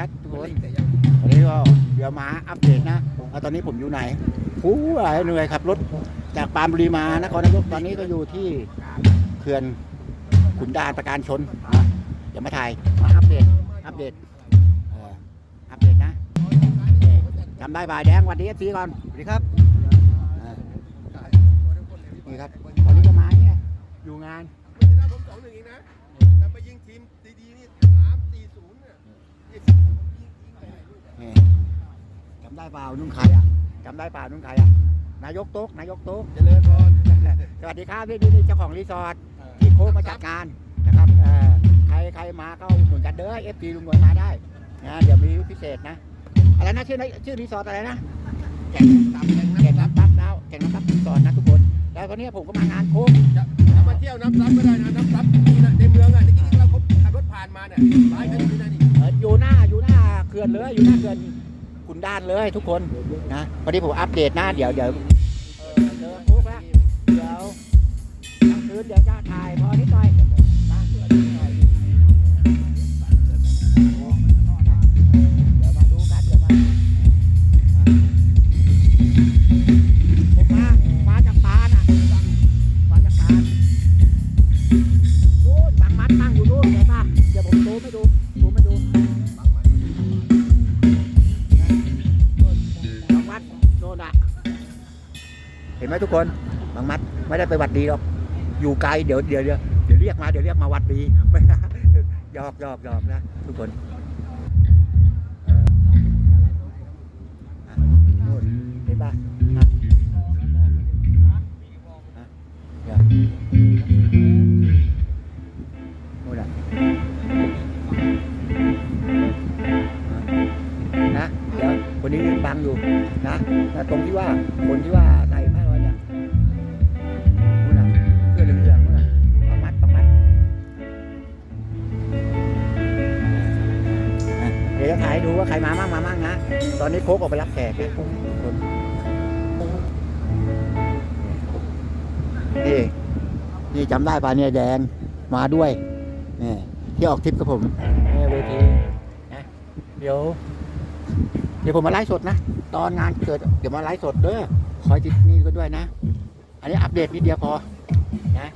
ครับทุกคนวันนี้ก็เดี๋ยวมาอัปเดตนะว่าตอนนี้ผมอยู่ไหนผู้อะไรเหนื่อยขับรถจากปรานบุรีมานครนายกตอนนี้ก็อยู่ที่เขื่อนขุนด่านประการชนนะเดี๋ยวมาถ่ายมาอัปเดตอัปเดตเอ่ออัปเดตนะนี่จำได้บ่ายแดงวันนี้เอฟซีก่อนสวัสดีครับอ่านี่ครับตอนนี้ก็มาเนี่ยอยู่งาน ชนะผมสองหนึ่งเองนะแต่มายิงทีมดีๆนี่สามสี่ศูนย์เนี่ยยิงยิงไปไหนลูกนี่จำได้เปล่านุ่งใครอะจำได้เปล่านุ่งใครอะนายกโต๊กนายกโต๊ก เจริญพรสวัสดีครับนี่นี่นี่เจ้าของรีสอร์ทที่โค้งมาจัดงานนะครับเอ่อใครใครมาก็อุดหนุนกันเด้อเอฟซีลุงหนวยมาได้นะเดี๋ยวมีพิเศษนะอะไรนะชื่อชื่อรีสอร์ทอะไรนะแก่งตามแข่งแก่งนะน้ำตับแล้วแก่งน้ำตับรีสอร์ทนะทุกคน แล้วตอนนี้ผมก็มางานโค้งจะจะมาเที่ยวน้ำซับก็ได้นะน้ำซับ อยู่หน้าอยู่หน้าเขื่อนเลยอยู่หน้าเขื่อนขุนด่านเลยทุกคนนะพอดีผมอัปเดตหน้าเดี๋ยวเดี๋ยวเออเจอโค้งแล้วเดี๋ยวกลางคืนเดี๋ยวจะถ่ายพอนิดหน่อย ไหมทุกคนบางมัดไม่ได้ไปวัดดีหรอกอยู่ไกลเดี๋ยวเดี๋ยวเดี๋ยวเดี๋ยวเรียกมาเดี๋ยวเรียกมาวัดดีไม่หยอกหยอกหยอกนะทุกคนเอออะนู่นเห็นปะอะอะยวนู่นนะเดี๋ยวคนนี้ยืนบังอยู่นะนะตรงที่ว่าคนที่ว่าะเดี๋ยวจะถ่ายดูว่าใครมามั่งมามั่งนะ ตอนนี้โค้กออกไปรับแขกนะนี่นี่จำได้ป่ะเนี่ยแดงมาด้วยนี่ที่ออกทริปกับผมนี่เวทีนะเดี๋ยว เดี๋ยวผมมาไลฟ์สดนะ ตอนงานเกิดเดี๋ยวมาไลฟ์สดเด้อคอยติดนี่ก็ด้วยนะ อันนี้อัปเดตนิดเดียวพอนะ